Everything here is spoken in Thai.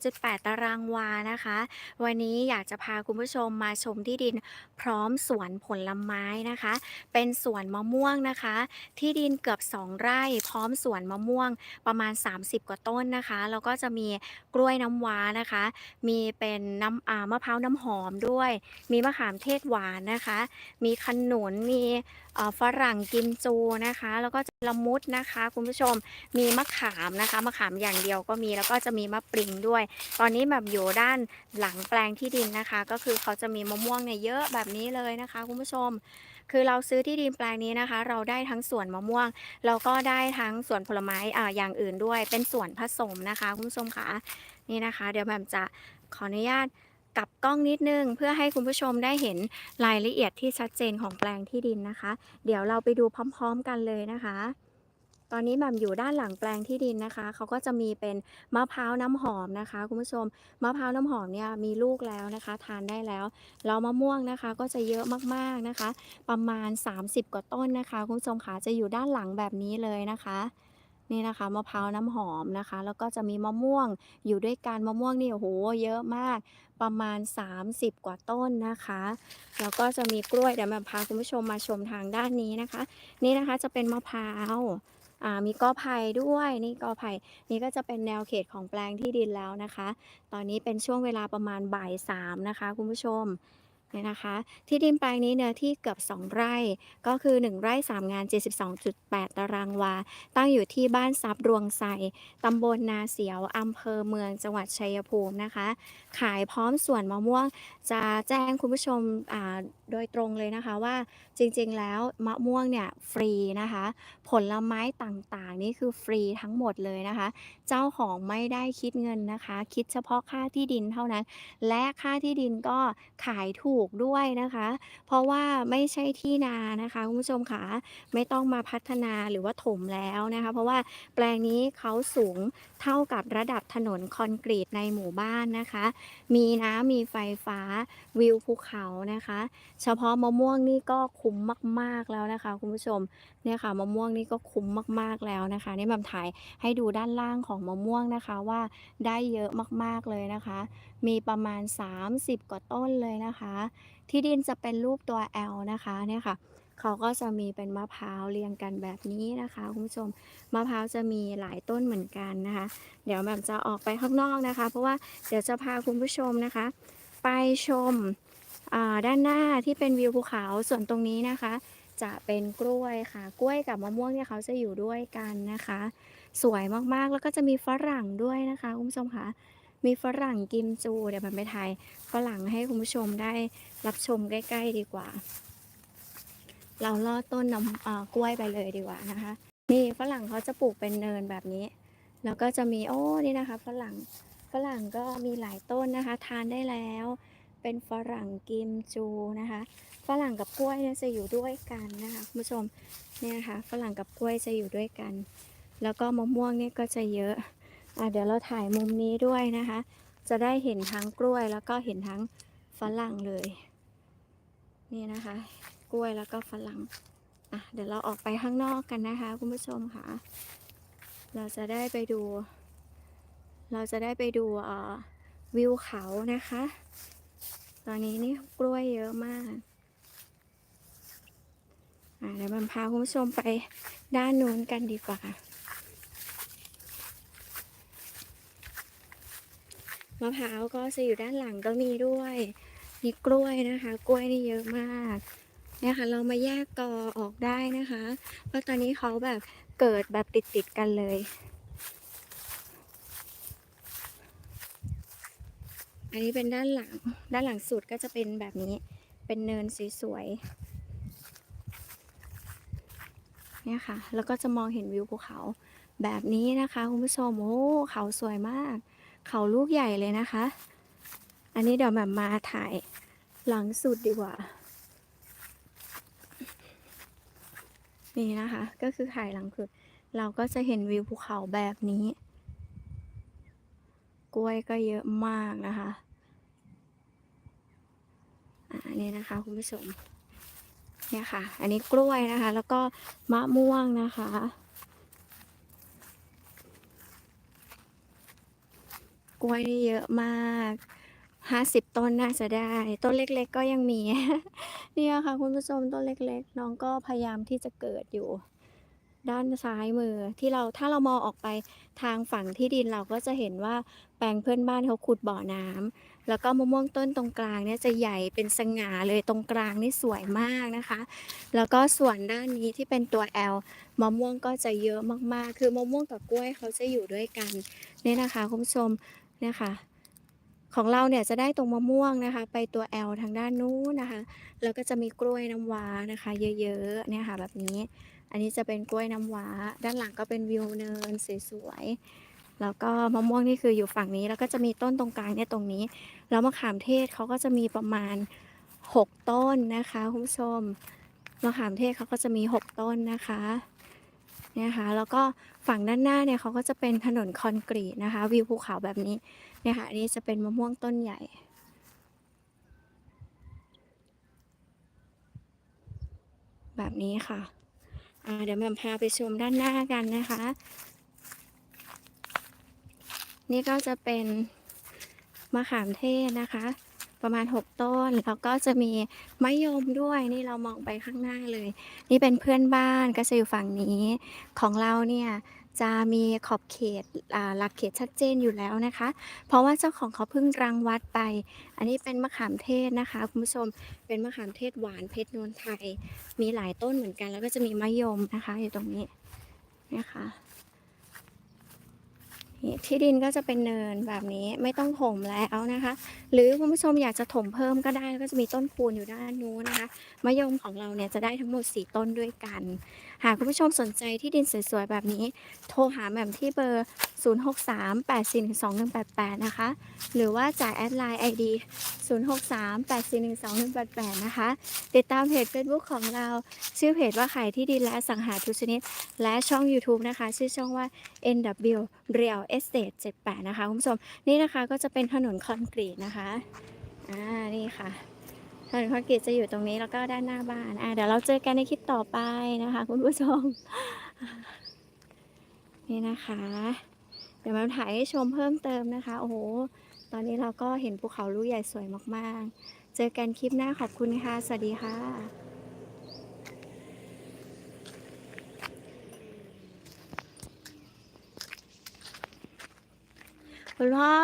12.8 ตารางวานะคะ วันนี้อยากจะพาคุณผู้ชมมาชมที่ดินพร้อมสวนผลไม้นะคะ เป็นสวนมะม่วงนะคะ ที่ดินเกือบ 2 ไร่พร้อมสวนมะม่วงประมาณ 30 กว่าต้นนะคะ แล้วก็จะมีกล้วยน้ำว้านะคะ มีเป็นน้ำอ่ามะพร้าวน้ำหอมด้วย มีมะขามเทศหวานนะคะ มีขนุนมีฝรั่งกิมจูนะคะ แล้วก็ ละมุดนะคะ คุณผู้ชมมีมะขามนะคะมะขามอย่างเดียวก็มีแล้วก็จะมีมะปริงด้วย ตอนนี้แบบอยู่ด้านหลังแปลงที่ดินนะคะ ก็คือเขาจะมีมะม่วงเนี่ยเยอะแบบนี้เลยนะคะ คุณผู้ชม คือเราซื้อที่ดินแปลงนี้นะคะ เราได้ทั้งสวนมะม่วงแล้วก็ได้ทั้งสวนผลไม้อ่าอย่างอื่นด้วย เป็นสวนผสมนะคะ คุณผู้ชมคะนี่นะคะ เดี๋ยวแบบจะขออนุญาต กลับกล้องนิดนึง เพื่อให้คุณผู้ชมได้เห็นรายละเอียดที่ชัดเจนของแปลงที่ดินนะคะ เดี๋ยวเราไปดูพร้อม ๆ กันเลยนะคะ ตอนนี้แหม่มอยู่ด้านหลังแปลงที่ดินนะคะเขาก็จะมีเป็นมะพร้าวน้ำหอมนะคะ คุณผู้ชมมะพร้าวน้ำหอมเนี่ยมีลูกแล้วนะคะ ทานได้แล้วแล้วมะม่วงนะคะก็จะเยอะมากๆนะคะ ประมาณ 30 กว่าต้นนะคะ คุณผู้ชมค่ะจะอยู่ด้านหลังแบบนี้เลยนะคะ นี่นะคะมะพร้าวน้ำหอมนะคะ แล้วก็จะมีมะม่วงอยู่ด้วยกันมะม่วงนี่โอ้โหเยอะมากประมาณ 30 กว่าต้นนะคะ แล้วก็จะมีกล้วยเดี๋ยวมาพาคุณผู้ชมมาชมทางด้านนี้นะคะ นี่นะคะจะเป็นมะพร้าวมีกอไผ่ด้วยนี่กอไผ่นี่ก็จะเป็นแนวเขตของแปลงที่ดินแล้วนะคะ ตอนนี้เป็นช่วงเวลาประมาณบ่ายสามนะคะ คุณผู้ชม เนี่ยนะคะ ที่ดินแปลงนี้เนื้อที่เกือบ 2 ไร่ ก็คือ 1 ไร่ 3 งาน 72.8 ตารางวา ตั้งอยู่ที่บ้านซับรวงไซตำบลนาเสียวอำเภอเมืองจังหวัดชัยภูมินะคะ ขายพร้อมสวนมะม่วง จะแจ้งคุณผู้ชมโดยตรงเลยนะคะว่าจริงๆแล้วมะม่วงเนี่ยฟรีนะคะ ผลไม้ต่างๆ นี่คือฟรีทั้งหมดเลยนะคะ เจ้าของไม่ได้คิดเงินนะคะ คิดเฉพาะค่าที่ดินเท่านั้น และค่าที่ดินก็ขายถูกด้วยนะคะ เพราะว่าไม่ใช่ที่นานะคะคุณผู้ชมค่ะไม่ต้องมาพัฒนาหรือว่าถมแล้วนะคะ เพราะว่าแปลงนี้เขาสูงเท่ากับระดับถนนคอนกรีตในหมู่บ้านนะคะ มีน้ำมีไฟฟ้าวิวภูเขานะคะ เฉพาะมะม่วงนี่ก็คุ้มมาก ๆแล้วนะคะคุณผู้ชมเนี่ยค่ะมะม่วงนี่ก็คุ้มมากๆแล้วนะคะนี่แบบถ่ายให้ดูด้านล่างของมะม่วงนะคะว่าได้เยอะมากๆเลยนะคะ มีประมาณ 30 กว่าต้นเลยนะคะที่ดินจะเป็นรูปตัว L นะคะเนี่ยค่ะเขาก็จะมีเป็นมะพร้าวเรียงกันแบบนี้นะคะคุณผู้ชมมะพร้าวจะมีหลายต้นเหมือนกันนะคะ เดี๋ยวแบบจะออกไปข้างนอกนะคะ เพราะว่าเดี๋ยวจะพาคุณผู้ชมนะคะ ไปชมด้านหน้าที่เป็นวิวภูเขาส่วนตรงนี้นะคะ จะเป็นกล้วยค่ะ กล้วยกับมะม่วงเนี่ยเขาจะอยู่ด้วยกันนะคะ สวยมากๆแล้วก็จะมีฝรั่งด้วยนะคะคุณผู้ชมค่ะ มีฝรั่งกิมจูเดี๋ยวมันไปถ่ายฝรั่งให้คุณผู้ชมได้รับชมใกล้ ๆ ดีกว่า เราลอดต้นน้ำอ่ากล้วยไปเลยดีกว่านะคะ นี่ฝรั่งเขาจะปลูกเป็นเนินแบบนี้ แล้วก็จะมีโอ้นี่นะคะ ฝรั่งฝรั่งก็มีหลายต้นนะคะ ทานได้แล้ว เป็นฝรั่งกิมจูนะคะ ฝรั่งกับกล้วยเนี่ยจะอยู่ด้วยกันนะคะคุณผู้ชมเนี่ยนะคะฝรั่งกับกล้วยจะอยู่ด้วยกัน แล้วก็มะม่วงเนี่ยก็จะเยอะ เดี๋ยวเราถ่ายมุมนี้ด้วยนะคะ จะได้เห็นทั้งกล้วยแล้วก็เห็นทั้งฝรั่งเลย นี่นะคะ กล้วยแล้วก็ฝรั่งอะเดี๋ยวเราออกไปข้างนอกกันนะคะ คุณผู้ชมค่ะ เราจะได้ไปดู เราจะได้ไปดูวิวเขานะคะ ตอนนี้นี่กล้วยเยอะมากอ่าเดี๋ยวมันพาคุณผู้ชมไปด้านนู้นกันดีกว่า มะพร้าวก็จะอยู่ด้านหลังก็มีด้วย มีกล้วยนะคะ กล้วยนี่เยอะมากเนี่ยค่ะ เรามาแยกกอออกได้นะคะ เพราะตอนนี้เขาแบบเกิดแบบติดๆกันเลย อันนี้เป็นด้านหลัง ด้านหลังสุดก็จะเป็นแบบนี้ เป็นเนินสวยๆ เนี่ยค่ะ แล้วก็จะมองเห็นวิวภูเขาแบบนี้นะคะคุณผู้ชม โอ้ เขาสวยมาก เขาลูกใหญ่เลยนะคะ อันนี้เดี๋ยวแบบมาถ่ายหลังสุดดีกว่า นี่นะคะ ก็คือถ่ายหลังสุด เราก็จะเห็นวิวภูเขาแบบนี้ กล้วยก็เยอะมากนะคะอ่านี่นะคะคุณผู้ชมเนี่ยค่ะ อันนี้กล้วยนะคะ แล้วก็มะม่วงนะคะ กล้วยนี่เยอะมาก50ต้นน่าจะได้ ต้นเล็ก ๆ ก็ยังมี เนี่ยค่ะ คุณผู้ชมต้นเล็ก ๆ น้องก็พยายามที่จะเกิดอยู่ ด้านซ้ายมือที่เราถ้าเรามองออกไปทางฝั่งที่ดินเราก็จะเห็นว่าแปลงเพื่อนบ้านเขาขุดบ่อน้ำแล้วก็มะม่วงต้นตรงกลางเนี่ยจะใหญ่เป็นสง่าเลยตรงกลางนี่สวยมากนะคะ แล้วก็ส่วนด้านนี้ที่เป็นตัว L มะม่วงก็จะเยอะมากๆ คือมะม่วงกับกล้วยเขาจะอยู่ด้วยกันเนี่ยนะคะคุณผู้ชม นี่ยค่ะของเราเนี่ยจะได้ตรงมะม่วงนะคะ ไปตัว L ทางด้านนู้นนะคะ แล้วก็จะมีกล้วยน้ำว้านะคะ เยอะๆเนี่ยค่ะแบบนี้ อันนี้จะเป็นกล้วยน้ำว้า ด้านหลังก็เป็นวิวเนินสวยๆแล้วก็มะม่วงนี่คืออยู่ฝั่งนี้ แล้วก็จะมีต้นตรงกลางเนี่ยตรงนี้ แล้วมะขามเทศเขาก็จะมีประมาณ 6 ต้นนะคะคุณผู้ชมมะขามเทศเขาก็จะมี 6 ต้นนะคะ นี่ยค่ะแล้วก็ฝั่งด้านหน้าเนี่ยเขาก็จะเป็นถนนคอนกรีตนะคะวิวภูเขาแบบนี้เนี่ยค่ะอันนี้จะเป็นมะม่วงต้นใหญ่แบบนี้ค่ะเดี๋ยวแม่พาไปชมด้านหน้ากันนะคะ นี่ก็จะเป็นมะขามเทศนะคะ ประมาณ 6 ต้น แล้วก็จะมีไมะยมด้วยนี่เรามองไปข้างหน้าเลย นี่เป็นเพื่อนบ้านก็จะอยู่ฝั่งนี้ของเราเนี่ยจะมีขอบเขตหลักเขตชัดเจนอยู่แล้วนะคะ เพราะว่าเจ้าของเขาเพิ่งรังวัดไป อันนี้เป็นมะขามเทศนะคะ คุณผู้ชมเป็นมะขามเทศหวานเพชรนวลไทย มีหลายต้นเหมือนกัน แล้วก็จะมีมะยมนะคะอยู่ตรงนี้นี่ยค่ะ นี่ที่ดินก็จะเป็นเนินแบบนี้ไม่ต้องถมแล้วนะคะ หรือคุณผู้ชมอยากจะถมเพิ่มก็ได้ก็จะมีต้นคูนอยู่ด้านนู้นนะคะมะยมของเราเนี่ยจะได้ทั้งหมด 4 ต้นด้วยกัน หากคุณผู้ชมสนใจที่ดินสวยๆ แบบนี้ โทรหาแหม่มที่เบอร์ 0638412188 นะคะ หรือว่าจ่ายแอดไลน์ ID 0638412188 นะคะ ติดตามเพจ Facebook ของเรา ชื่อเพจว่าขายที่ดินและสังหาทุกชนิด และช่อง YouTube นะคะ ชื่อช่องว่า NW Real Estate 78 นะคะคุณผู้ชม นี่นะคะก็จะเป็นถนนคอนกรีตนะคะ อ่า นี่ค่ะ ถนนคอนกรีตจะอยู่ตรงนี้แล้วก็ด้านหน้าบ้านอ่าเดี๋ยวเราเจอกันในคลิปต่อไปนะคะ คุณผู้ชม นี่นะคะ เดี๋ยวมาถ่ายให้ชมเพิ่มเติมนะคะ โอ้โห ตอนนี้เราก็เห็นภูเขาลูกใหญ่สวยมากๆ เจอกันคลิปหน้าขอบคุณค่ะ สวัสดีค่ะคุณพ่อ